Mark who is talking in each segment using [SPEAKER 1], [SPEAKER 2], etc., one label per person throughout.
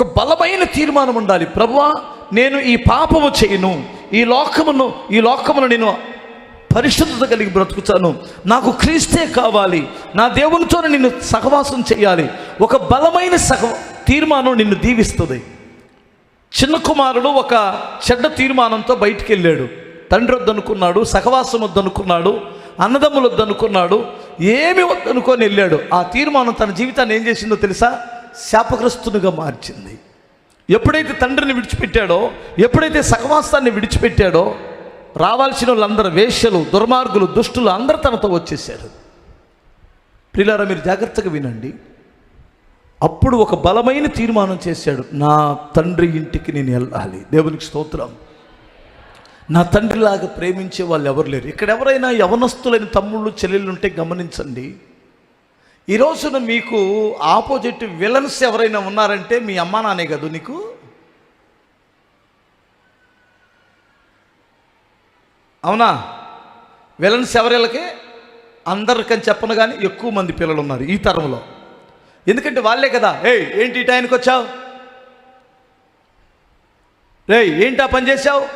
[SPEAKER 1] ఒక బలమైన తీర్మానం ఉండాలి. ప్రభువా నేను ఈ పాపము చేయను. ఈ లోకమును ఈ లోకమును నేను పరిశుద్ధత కలిగి బ్రతుకుతాను. నాకు క్రీస్తే కావాలి. నా దేవునితో నిన్ను సహవాసం చేయాలి. ఒక బలమైన సహ తీర్మానం నిన్ను దీవిస్తుంది. చిన్న కుమారుడు ఒక చెడ్డ తీర్మానంతో బయటికి వెళ్ళాడు తండ్రి వద్దనుకున్నాడు సహవాసం వద్దనుకున్నాడు అన్నదమ్ములు వద్దనుకున్నాడు ఏమి వద్దనుకొని వెళ్ళాడు. ఆ తీర్మానం తన జీవితాన్ని ఏం చేసిందో తెలుసా? శాపగ్రస్తునిగా మార్చింది. ఎప్పుడైతే తండ్రిని విడిచిపెట్టాడో ఎప్పుడైతే సహవాసాన్ని విడిచిపెట్టాడో రావాల్సిన వాళ్ళందరూ వేష్యలు దుర్మార్గులు దుష్టులు అందరూ తనతో వచ్చేసారు ప్రిలారా మీరు జాగ్రత్తగా వినండి. అప్పుడు ఒక బలమైన తీర్మానం చేశాడు నా తండ్రి ఇంటికి నేను వెళ్ళాలి. దేవునికి స్తోత్రం. నా తండ్రిలాగా ప్రేమించే వాళ్ళు ఎవరు లేరు. ఇక్కడ ఎవరైనా యవనస్తులైన తమ్ముళ్ళు చెల్లెళ్ళు ఉంటే గమనించండి. ఈ రోజున మీకు ఆపోజిట్ విలన్స్ ఎవరైనా ఉన్నారంటే మీ అమ్మ నానే కదా నీకు? అవునా? విలన్స్ ఎవరిళ్ళకి? అందరికని చెప్పను కానీ ఎక్కువ మంది పిల్లలు ఉన్నారు ఈ తరంలో. ఎందుకంటే వాళ్ళే కదా ఏయ్ ఏంటి ఈ టైంకి వచ్చావు? రే ఏంటి పని చేసావు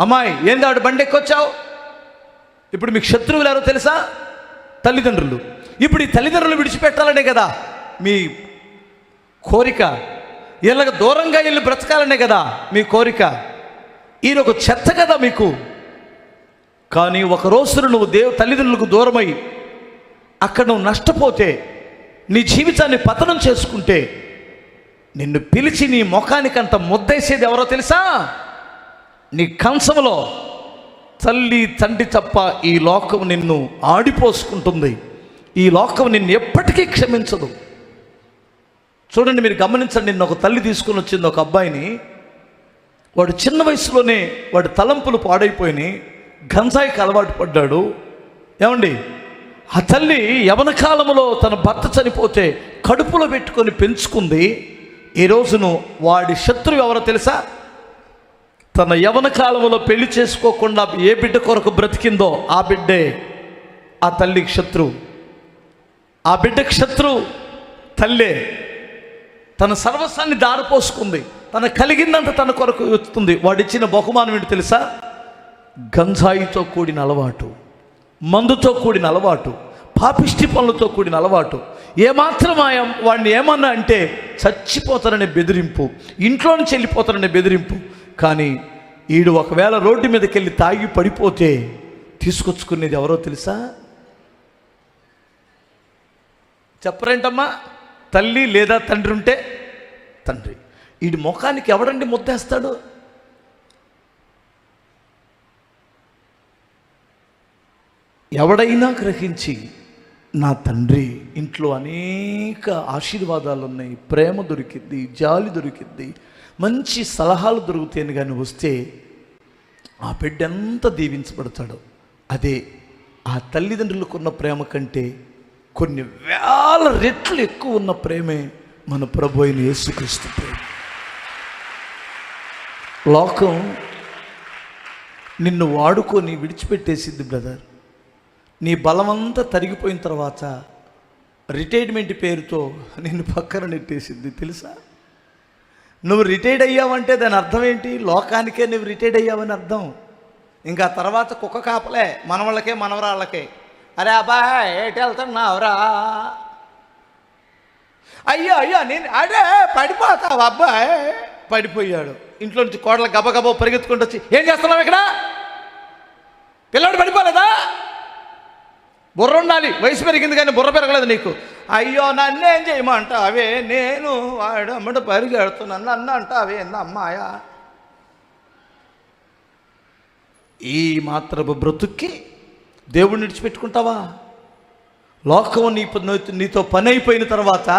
[SPEAKER 1] అమ్మాయి ఏంది ఆవిడ బండి ఎక్కొచ్చావు? ఇప్పుడు మీకు శత్రువులు ఎవరో తెలుసా? తల్లిదండ్రులు. ఇప్పుడు ఈ తల్లిదండ్రులు విడిచిపెట్టాలనే కదా. మీ కోరిక. వీళ్ళకి దూరంగా వెళ్ళి బ్రతకాలనే కదా మీ కోరిక. ఈయన ఒక చెత్త కదా మీకు. కానీ ఒక రోజు నువ్వు దేవు తల్లిదండ్రులకు దూరమై అక్కడ నువ్వు నష్టపోతే నీ జీవితాన్ని పతనం చేసుకుంటే నిన్ను పిలిచి నీ ముఖానికి అంత ముద్దేసేది ఎవరో తెలుసా? నీ కంచంలో తల్లి తండ్రి తప్ప ఈ లోకం నిన్ను ఆడిపోసుకుంటుంది. ఈ లోకం నిన్ను ఎప్పటికీ క్షమించదు. చూడండి మీరు గమనించండి నిన్న ఒక తల్లి తీసుకుని వచ్చింది ఒక అబ్బాయిని. వాడు చిన్న వయసులోనే వాడి తలంపులు పాడైపోయినాయి గంజాయికి అలవాటు పడ్డాడు. ఏమండి? ఆ తల్లి యవన కాలంలో తన భర్త చనిపోతే కడుపులో పెట్టుకొని పెంచుకుంది. ఈ రోజును వాడి శత్రువు ఎవరో తెలుసా? తన యవన కాలంలో పెళ్ళి చేసుకోకుండా ఏ బిడ్డ కొరకు బ్రతికిందో ఆ బిడ్డే ఆ తల్లికి శత్రువు. ఆ బిడ్డ శత్రువు తల్లే. తన సర్వస్వాన్ని దారిపోసుకుంది తన కలిగిందంత తన కొరకు వస్తుంది వాడిచ్చిన బహుమానం ఏంటి తెలుసా? గంజాయితో కూడిన అలవాటు మందుతో కూడిన అలవాటు పాపిష్టి పనులతో కూడిన అలవాటు. ఏమాత్రం ఆయం వాడిని ఏమన్నా అంటే చచ్చిపోతారనే బెదిరింపు ఇంట్లో నుంచి వెళ్ళిపోతారనే బెదిరింపు. కానీ ఈడు ఒకవేళ రోడ్డు మీదకి వెళ్ళి తాగి పడిపోతే తీసుకొచ్చుకునేది ఎవరో తెలుసా? చెప్పరేంటమ్మా? తల్లి లేదా తండ్రి ఉంటే తండ్రి. వీడి ముఖానికి ఎవడండి ముద్దేస్తాడు? ఎవడైనా గ్రహించి నా తండ్రి ఇంట్లో అనేక ఆశీర్వాదాలు ఉన్నాయి ప్రేమ దొరికింది జాలి దొరికింది మంచి సలహాలు దొరుకుతాయని కానీ వస్తే ఆ బిడ్డ ఎంత దీవించబడతాడో అదే ఆ తల్లిదండ్రులకున్న ప్రేమ కంటే కొన్ని వేల రెట్లు ఎక్కువ ఉన్న ప్రేమే మన ప్రభు అయిన యేసుక్రీస్తు ప్రేమ. లోకం నిన్ను వాడుకొని విడిచిపెట్టేసిద్ది బ్రదర్. నీ బలమంతా తరిగిపోయిన తర్వాత రిటైర్మెంట్ పేరుతో నిన్ను పక్కన నెట్టేసింది తెలుసా? నువ్వు రిటైర్డ్ అయ్యావంటే దాని అర్థం ఏంటి? లోకానికే నువ్వు రిటైర్డ్ అయ్యావని అర్థం. ఇంకా తర్వాత కుక్క కాపలే మనవాళ్ళకే మనవరాళ్ళకే. అరే అబ్బాయ్ ఏటి వెళ్తున్నావురా? అయ్యో అయ్యో నేను అడే పడిపోతావు అబ్బాయి. పడిపోయాడు. ఇంట్లో నుంచి కోడలు గబగబో పరిగెత్తుకుంటూ వచ్చి ఏం చేస్తున్నావు ఇక్కడ? పిల్లాడు పడిపోలేదా? బుర్ర ఉండాలి. వయసు పెరిగింది కానీ బుర్ర పెరగలేదు నీకు. అయ్యో నన్నేం చేయమంటావే? నేను వాడు అమ్మడు పరిగెడుతున్నాను నన్ను అంటావే అమ్మాయా ఈ మాత్రపు బ్రతుక్కి దేవుడిని విడిచిపెట్టుకుంటావా? లోకం నీ నీతో పని అయిపోయిన తర్వాత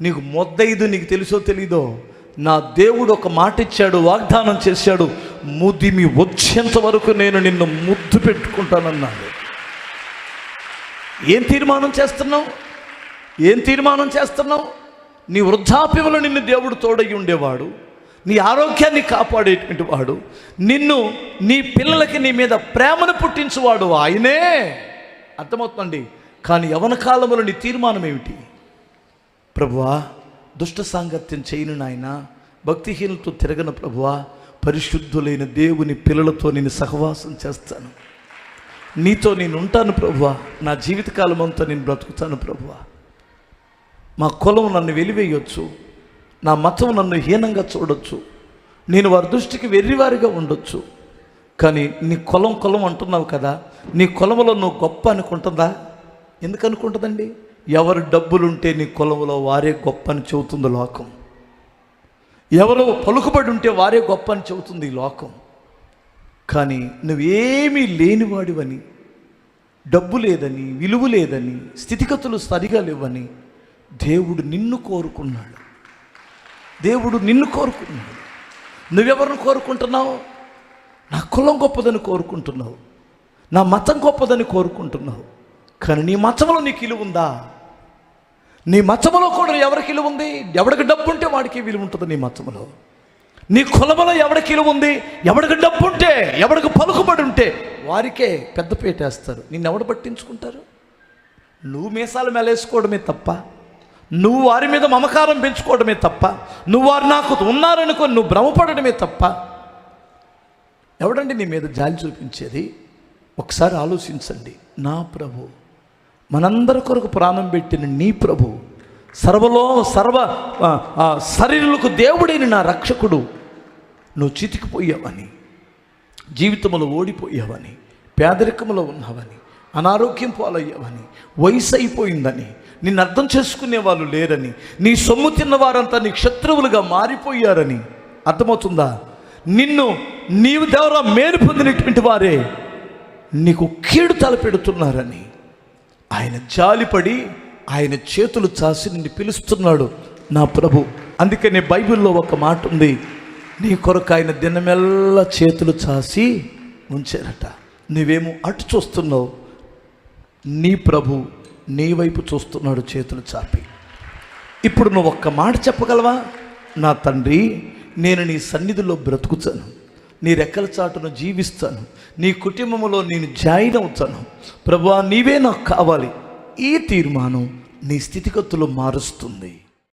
[SPEAKER 1] నీకు మొద్దయిదు నీకు తెలుసో తెలీదో? నా దేవుడు ఒక మాట ఇచ్చాడు వాగ్దానం చేశాడు. ముదిమి వచ్చేంత వరకు నేను నిన్ను ముద్దు పెట్టుకుంటానన్నాడు. ఏం తీర్మానం చేస్తున్నావు? ఏం తీర్మానం చేస్తున్నావు? నీ వృద్ధాప్యంలో నిన్ను దేవుడు తోడయి ఉండేవాడు. నీ ఆరోగ్యాన్ని కాపాడేటువంటి వాడు. నిన్ను నీ పిల్లలకి నీ మీద ప్రేమను పుట్టించువాడు ఆయనే. అర్థమవుతుందండి? కానీ యవన కాలంలో నీ తీర్మానం ఏమిటి? ప్రభువా దుష్ట సాంగత్యం చేయను నాయన. భక్తిహీనతో తిరగను ప్రభువా. పరిశుద్ధులైన దేవుని పిల్లలతో నేను సహవాసం చేస్తాను. నీతో నేను ఉంటాను ప్రభువా. నా జీవితకాలం అంతా నేను బ్రతుకుతాను ప్రభువా. మా కులం నన్ను వెలివేయొచ్చు. నా మతం నన్ను హీనంగా చూడొచ్చు. నేను వారి దృష్టికి వెర్రివారిగా ఉండొచ్చు. కానీ నీ కులం కులం అంటున్నావు కదా నీ కులంలో నువ్వు గొప్ప అనుకుంటుందా? ఎందుకు అనుకుంటుందండి? ఎవరు డబ్బులుంటే నీ కులంలో వారే గొప్ప అని చెబుతుంది లోకం. ఎవరు పలుకుబడి ఉంటే వారే గొప్ప అని చెబుతుంది ఈ లోకం. కానీ నువ్వేమీ లేనివాడివని డబ్బు లేదని విలువ లేదని స్థితిగతులు సరిగా లేవని దేవుడు నిన్ను కోరుకున్నాడు. దేవుడు నిన్ను కోరుకున్నాడు నువ్వెవరిని కోరుకుంటున్నావు? నా కులం గొప్పదని కోరుకుంటున్నావు. నా మతం గొప్పదని కోరుకుంటున్నావు. కానీ నీ మతంలో నీకు విలువ ఉందా? నీ మతంలో కూడా ఎవరికి ఇలు ఉంది? ఎవడికి డబ్బు ఉంటే వాడికి విలువ ఉంటుంది నీ మతంలో నీ కులములో ఎవడికి విలువ ఉంది? ఎవడికి డబ్బు ఉంటే ఎవడికి పలుకుబడి ఉంటే వారికే పెద్ద పేటేస్తారు. నిన్ను ఎవడు పట్టించుకుంటారు? నువ్వు మీసాలు మెలేసుకోవడమే తప్ప నువ్వు వారి మీద మమకారం పెంచుకోవడమే తప్ప నువ్వు వారు నాకు ఉన్నారనుకో నువ్వు భ్రమపడటమే తప్ప ఎవడండి నీ మీద జాలి చూపించేది? ఒకసారి ఆలోచించండి. నా ప్రభు మనందరి కొరకు ప్రాణం పెట్టిన నీ ప్రభు సర్వలో సర్వ శరీరులకు దేవుడైన నా రక్షకుడు. నువ్వు చితికిపోయావని జీవితంలో ఓడిపోయావని పేదరికంలో ఉన్నావని అనారోగ్యం పాలయ్యావని వయసు అయిపోయిందని నిన్ను అర్థం చేసుకునే వాళ్ళు లేరని నీ సొమ్ము తిన్న వారంతా నీ శత్రువులుగా మారిపోయారని. అర్థమవుతుందా? నిన్ను నీవు దేవరా మేలు పొందినటువంటి వారే నీకు కీడు తలపెడుతున్నారని. ఆయన జాలిపడి ఆయన చేతులు చాసి నిన్ను పిలుస్తున్నాడు నా ప్రభు. అందుకనే బైబిల్లో ఒక మాట ఉంది. నీ కొరకు ఆయన దినమెల్లా చేతులు చాసి ఉంచారట. నువ్వేమో అటు చూస్తున్నావు. నీ ప్రభు నీ వైపు చూస్తున్నాడు చేతులు చాపి. ఇప్పుడు నువ్వు ఒక్క మాట చెప్పగలవా? నా తండ్రి నేను నీ సన్నిధిలో బ్రతుకుతాను. నీ రెక్కల చాటును జీవిస్తాను. నీ కుటుంబంలో నేను జాయిన్ అవుతాను. ప్రభా నీవే నాకు కావాలి. ఈ తీర్మానం నీ స్థితిగతులు మారుస్తుంది.